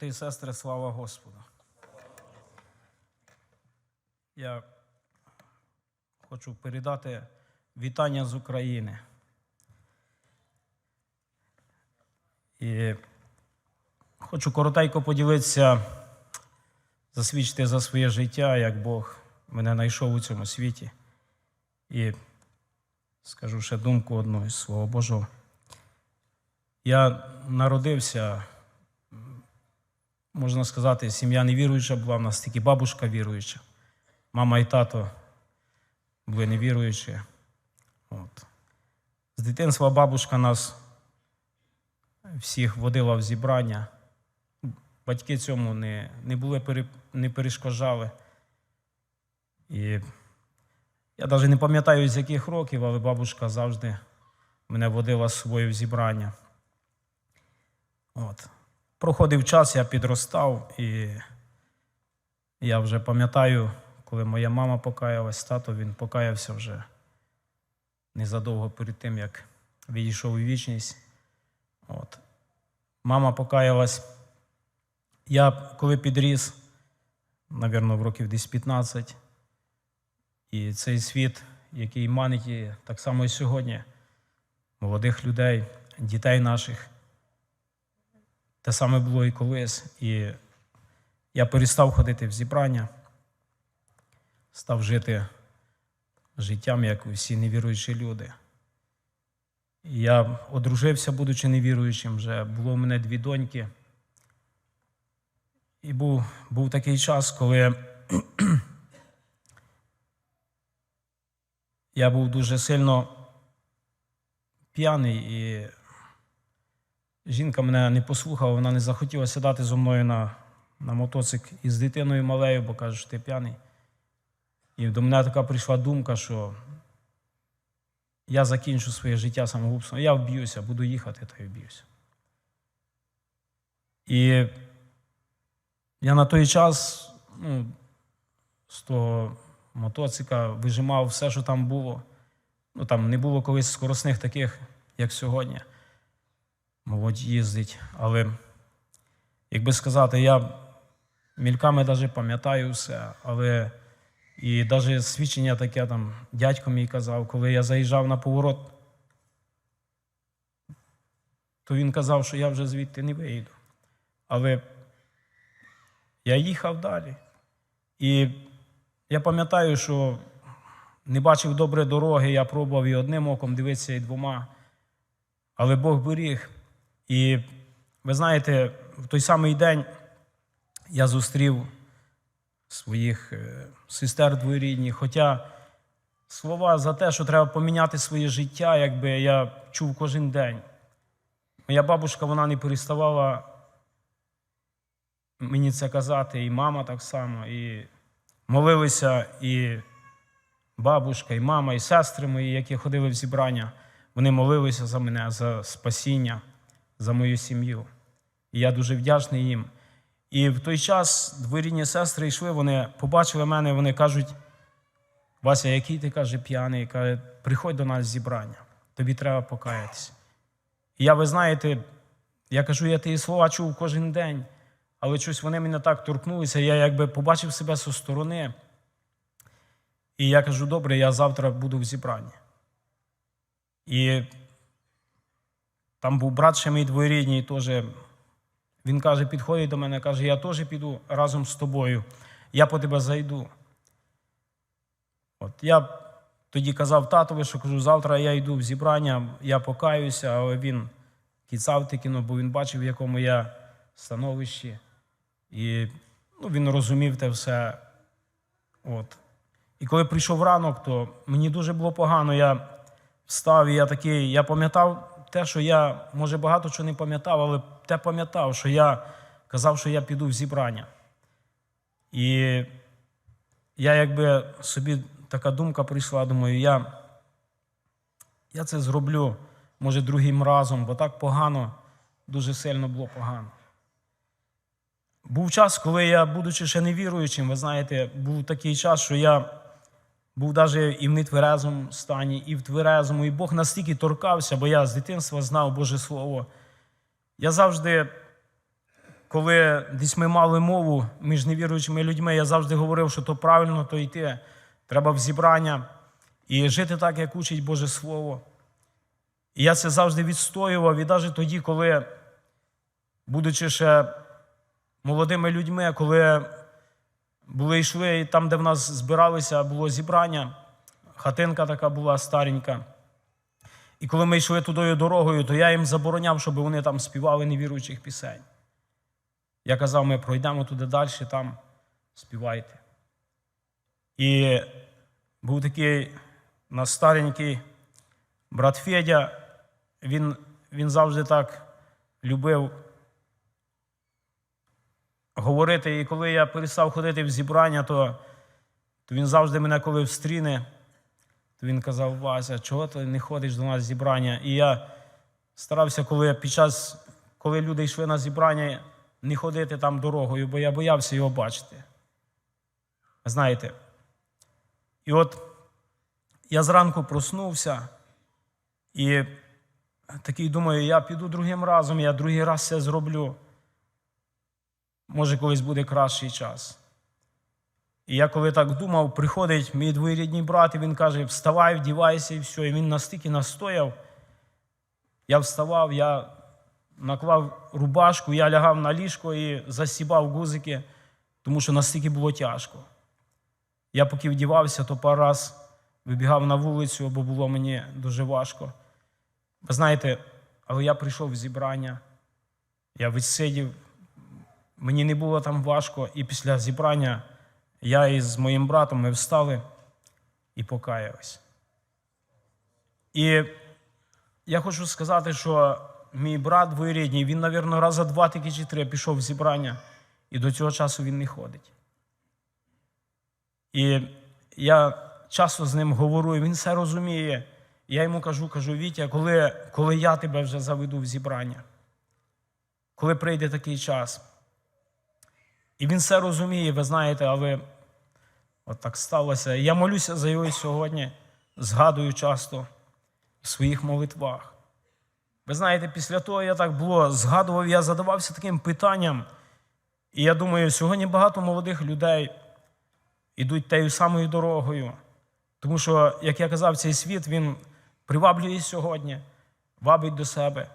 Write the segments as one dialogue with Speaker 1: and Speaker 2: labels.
Speaker 1: Брати і сестри, слава Господу. Я хочу передати вітання з України. І хочу коротенько поділитися, засвідчити за своє життя, як Бог мене знайшов у цьому світі. І скажу ще думку одну із Слова Божого. Я народився можна сказати, сім'я невіруюча була, в нас тільки бабушка віруюча. Мама і тато були невіруючі. От. З дитинства бабушка нас всіх водила в зібрання. Батьки цьому не, не були не перешкоджали. І я навіть не пам'ятаю, з яких років, але бабушка завжди мене водила з собою в зібрання. От. Проходив час, я підростав, і я вже пам'ятаю, коли моя мама покаялась, тато він покаявся вже незадовго перед тим, як відійшов у вічність. От. Мама покаялась. Я коли підріс, напевно, в років десь 15, і цей світ, який манить так само і сьогодні, молодих людей, дітей наших. Те саме було і колись. І я перестав ходити в зібрання, став жити життям, як усі невіруючі люди. Я одружився, будучи невіруючим, вже було в мене дві доньки. І був, був такий час, коли я був дуже сильно п'яний і Жінка мене не послухала, вона не захотіла сідати зі мною на, на мотоцикл із дитиною малею, бо каже, що ти п'яний. І до мене така прийшла думка, що я закінчу своє життя самогубством. Я вб'юся, буду їхати, та й вб'юся. І я на той час ну, з того мотоцика вижимав все, що там було. Ну, там не було колись скоросних таких, як сьогодні молодь їздить. Але, як би сказати, я мільками навіть пам'ятаю все, але і навіть свідчення таке там дядько мій казав, коли я заїжджав на поворот, то він казав, що я вже звідти не вийду. Але я їхав далі. І я пам'ятаю, що не бачив добре дороги, я пробував і одним оком дивитися, і двома. Але Бог беріг. І ви знаєте, в той самий день я зустрів своїх е, сестер двоюрідних, хоча слова за те, що треба поміняти своє життя, якби я чув кожен день. Моя бабушка вона не переставала мені це казати, і мама так само, і молилися і бабушка, і мама, і сестри мої, які ходили в зібрання, вони молилися за мене, за спасіння за мою сім'ю. І я дуже вдячний їм. І в той час дворідні сестри йшли, вони побачили мене, вони кажуть: Вася, який ти каже, п'яний, каже, приходь до нас зібрання, тобі треба покаятися. І я, ви знаєте, я кажу, я ті слова чув кожен день, але щось вони мене так торкнулися, я якби побачив себе зі сторони. І я кажу, добре, я завтра буду в зібранні. І там був брат ще мій двоюрідній, теж. Він каже, підходить до мене, каже, я теж піду разом з тобою, я по тебе зайду. От я тоді казав татові, що кажу, завтра я йду в зібрання, я покаюся, але він кіцав таки, ну, бо він бачив, в якому я становищі. І ну, він розумів те все. От. І коли прийшов ранок, то мені дуже було погано. Я встав, і я такий, я пам'ятав те, що я, може, багато чого не пам'ятав, але те пам'ятав, що я казав, що я піду в зібрання. І я якби собі така думка прийшла, думаю, я, я це зроблю, може, другим разом, бо так погано, дуже сильно було погано. Був час, коли я, будучи ще невіруючим, ви знаєте, був такий час, що я був навіть і в нетверезому стані, і в тверезому, і Бог настільки торкався, бо я з дитинства знав Боже Слово. Я завжди коли десь ми мали мову між невіруючими людьми, я завжди говорив, що то правильно, то йти. Треба в зібрання і жити так, як учить Боже Слово. І я це завжди відстоював, і навіть тоді, коли, будучи ще молодими людьми, коли були йшли там, де в нас збиралися, було зібрання, хатинка така була старенька. І коли ми йшли тудою дорогою, то я їм забороняв, щоб вони там співали невіруючих пісень. Я казав, ми пройдемо туди далі, там співайте. І був такий у нас старенький брат Федя, він, він завжди так любив говорити. І коли я перестав ходити в зібрання, то, то він завжди мене, коли встріне, то він казав, Вася, чого ти не ходиш до нас в зібрання? І я старався, коли під час, коли люди йшли на зібрання, не ходити там дорогою, бо я боявся його бачити. Знаєте, і от я зранку проснувся і такий думаю, я піду другим разом, я другий раз це зроблю. Може, колись буде кращий час. І я коли так думав, приходить мій двоюрідний брат, і він каже: вставай, вдівайся, і все. І він настільки настояв. Я вставав, я наклав рубашку, я лягав на ліжко і засібав гузики, тому що настільки було тяжко. Я поки вдівався, то пару раз вибігав на вулицю, бо було мені дуже важко. Ви знаєте, але я прийшов в зібрання, я відсидів, мені не було там важко, і після зібрання я із моїм братом ми встали і покаялись. І я хочу сказати, що мій брат двоюрідній, він, мабуть, раза два такі чи три пішов в зібрання, і до цього часу він не ходить. І я часто з ним говорю, і він все розуміє. Я йому кажу, кажу, Вітя, коли, коли я тебе вже заведу в зібрання, коли прийде такий час. І він все розуміє, ви знаєте, але от так сталося. Я молюся за його сьогодні, згадую часто в своїх молитвах. Ви знаєте, після того я так було, згадував, я задавався таким питанням. І я думаю, сьогодні багато молодих людей ідуть тією самою дорогою. Тому що, як я казав, цей світ він приваблює сьогодні, вабить до себе.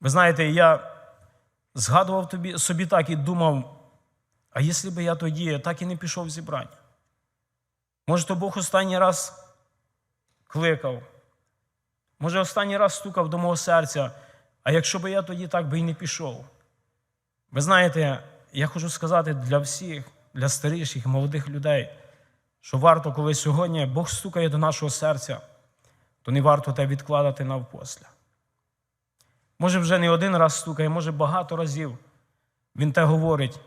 Speaker 1: Ви знаєте, я згадував тобі, собі так і думав, а якщо б я тоді так і не пішов в зібрання? Може, то Бог останній раз кликав, може, останній раз стукав до мого серця, а якщо б я тоді так би і не пішов. Ви знаєте, я хочу сказати для всіх, для старіших, і молодих людей, що варто, коли сьогодні Бог стукає до нашого серця, то не варто те відкладати навпосля. Може, вже не один раз стукає, може багато разів. Він те говорить.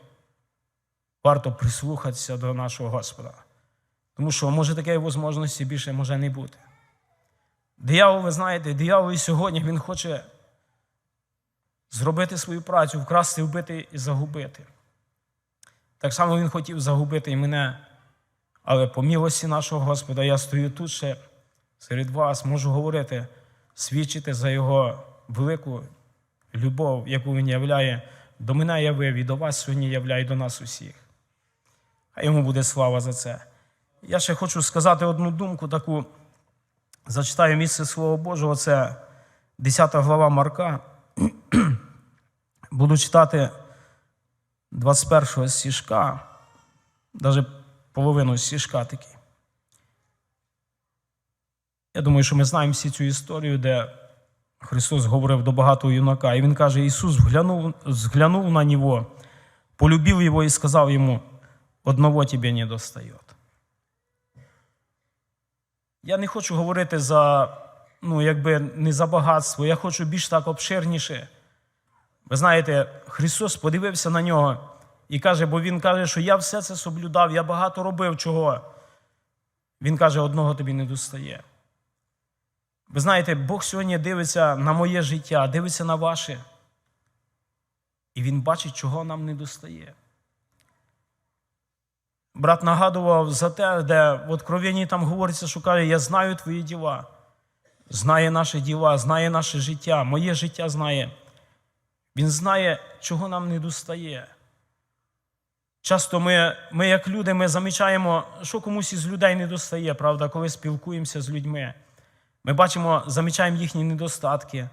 Speaker 1: Варто прислухатися до нашого Господа. Тому що може такої можливості більше може не бути. Диявол, ви знаєте, диявол і сьогодні він хоче зробити свою працю, вкрасти, вбити і загубити. Так само він хотів загубити і мене. Але по милості нашого Господа я стою тут ще серед вас, можу говорити, свідчити за Його велику любов, яку Він являє до мене явив і до вас сьогодні являє до нас усіх. А йому буде слава за це. Я ще хочу сказати одну думку таку. Зачитаю місце Слова Божого, це 10 глава Марка. Буду читати 21 стіжка, навіть половину стіжка таки. Я думаю, що ми знаємо всі цю історію, де Христос говорив до багатого юнака. І він каже: Ісус зглянув, зглянув на нього, полюбив його і сказав йому, одного тебе не достає. Я не хочу говорити за, ну, якби не за багатство, я хочу більш так обширніше. Ви знаєте, Христос подивився на нього і каже, бо Він каже, що я все це соблюдав, я багато робив чого. Він каже, одного тобі не достає. Ви знаєте, Бог сьогодні дивиться на моє життя, дивиться на ваше. І Він бачить, чого нам не достає. Брат нагадував за те, де в Откровенні там говориться, що каже, я знаю твої діла, знає наші діла, знає наше життя, моє життя знає. Він знає, чого нам не достає. Часто ми, ми, як люди, ми замічаємо, що комусь із людей не достає, правда, коли спілкуємося з людьми. Ми бачимо, замічаємо їхні недостатки.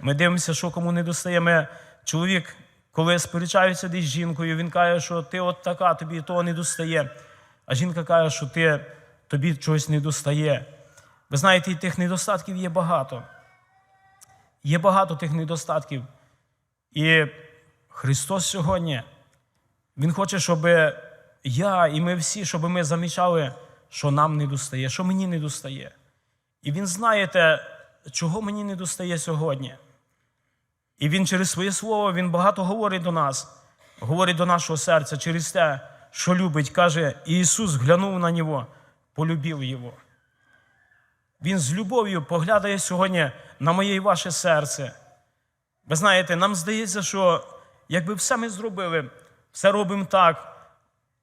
Speaker 1: Ми дивимося, що кому не достає. Ми, чоловік, коли сперечається десь з жінкою, він каже, що ти от така, тобі того не достає. А жінка каже, що ти, тобі чогось не достає. Ви знаєте, і тих недостатків є багато. Є багато тих недостатків. І Христос сьогодні, Він хоче, щоб я і ми всі, щоб ми замічали, що нам не достає, що мені не достає. І Він знає те, чого мені не достає сьогодні. І Він через своє слово Він багато говорить до нас, говорить до нашого серця через те, що любить, каже, і Ісус глянув на нього, полюбив Його. Він з любов'ю поглядає сьогодні на моє і ваше серце. Ви знаєте, нам здається, що якби все ми зробили, все робимо так.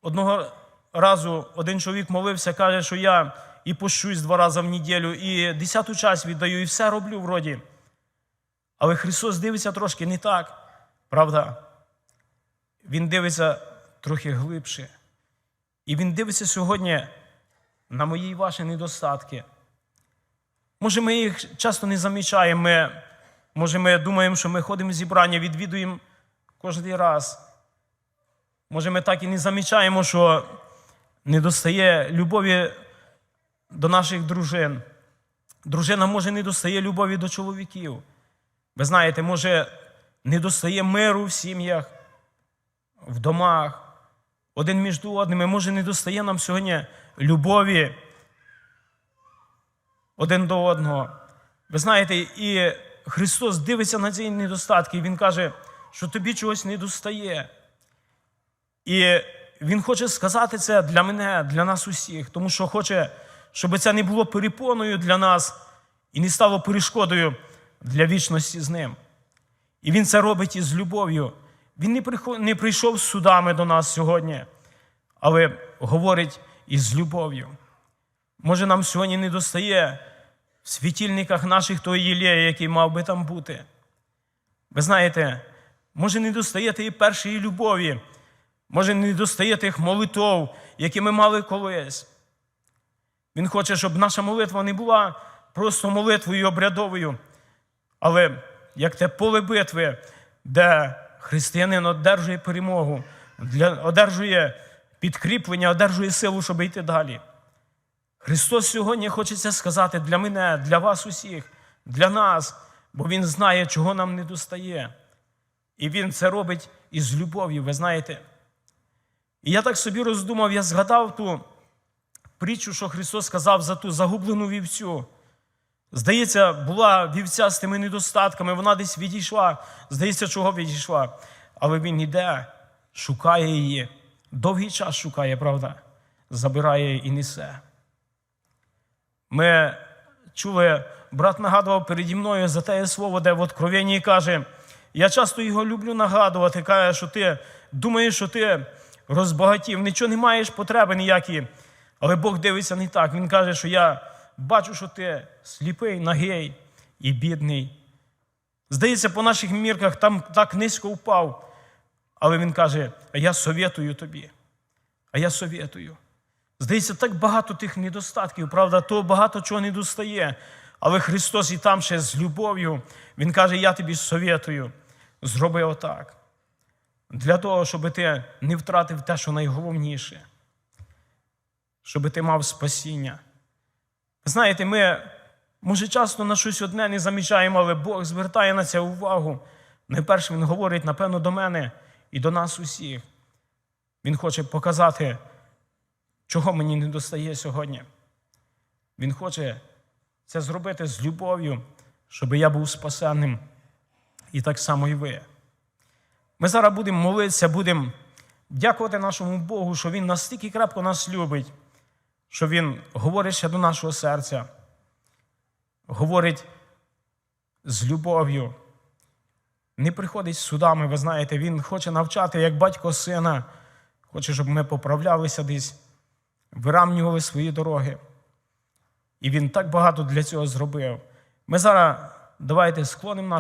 Speaker 1: Одного разу один чоловік молився, каже, що я і пощусь два рази в неділю, і десяту час віддаю, і все роблю вроді. Але Христос дивиться трошки не так, правда? Він дивиться трохи глибше. І Він дивиться сьогодні на мої і ваші недостатки. Може, ми їх часто не замічаємо. Може, ми думаємо, що ми ходимо в зібрання, відвідуємо кожен раз. Може, ми так і не замічаємо, що не достає любові до наших дружин. Дружина може не достає любові до чоловіків. Ви знаєте, може, не достає миру в сім'ях, в домах, один між одними. Може, не достає нам сьогодні любові один до одного. Ви знаєте, і Христос дивиться на ці недостатки, і Він каже, що тобі чогось не достає. І Він хоче сказати це для мене, для нас усіх, тому що хоче, щоб це не було перепоною для нас і не стало перешкодою для вічності з ним. І Він це робить із любов'ю. Він не прийшов з судами до нас сьогодні, але говорить із любов'ю. Може, нам сьогодні не достає в світильниках наших той єлея, який мав би там бути. Ви знаєте, може, не достає тієї першої любові, може, не достає тих молитов, які ми мали колись. Він хоче, щоб наша молитва не була просто молитвою обрядовою, але як те поле битви, де християнин одержує перемогу, одержує підкріплення, одержує силу, щоб йти далі. Христос сьогодні хочеться сказати для мене, для вас усіх, для нас, бо Він знає, чого нам не достає. І Він це робить із любов'ю, ви знаєте. І я так собі роздумав, я згадав ту притчу, що Христос сказав за ту загублену вівцю. Здається, була вівця з тими недостатками, вона десь відійшла. Здається, чого відійшла. Але він іде, шукає її. Довгий час шукає, правда? Забирає і несе. Ми чули, брат нагадував переді мною за те слово, де в Откровенні каже, я часто його люблю нагадувати, каже, що ти думаєш, що ти розбагатів, нічого не маєш потреби ніякі. Але Бог дивиться не так. Він каже, що я бачу, що ти сліпий, нагий і бідний. Здається, по наших мірках там так низько впав. Але він каже: а я совєтую тобі. А я совєтую. Здається, так багато тих недостатків, правда, то багато чого не достає. Але Христос і там ще з любов'ю, Він каже: Я тобі совєтую, зроби отак. Для того, щоб ти не втратив те, що найголовніше, щоб ти мав спасіння. Знаєте, ми, може, часто на щось одне не замічаємо, але Бог звертає на це увагу. Найперше Він говорить, напевно, до мене і до нас усіх. Він хоче показати, чого мені не достає сьогодні. Він хоче це зробити з любов'ю, щоб я був спасенним. І так само і ви. Ми зараз будемо молитися, будемо дякувати нашому Богу, що Він настільки крепко нас любить, що Він говорить ще до нашого серця, говорить з любов'ю. Не приходить з судами, ви знаєте, Він хоче навчати, як батько сина, хоче, щоб ми поправлялися десь, вирамнювали свої дороги. І він так багато для цього зробив. Ми зараз давайте склонимо наш.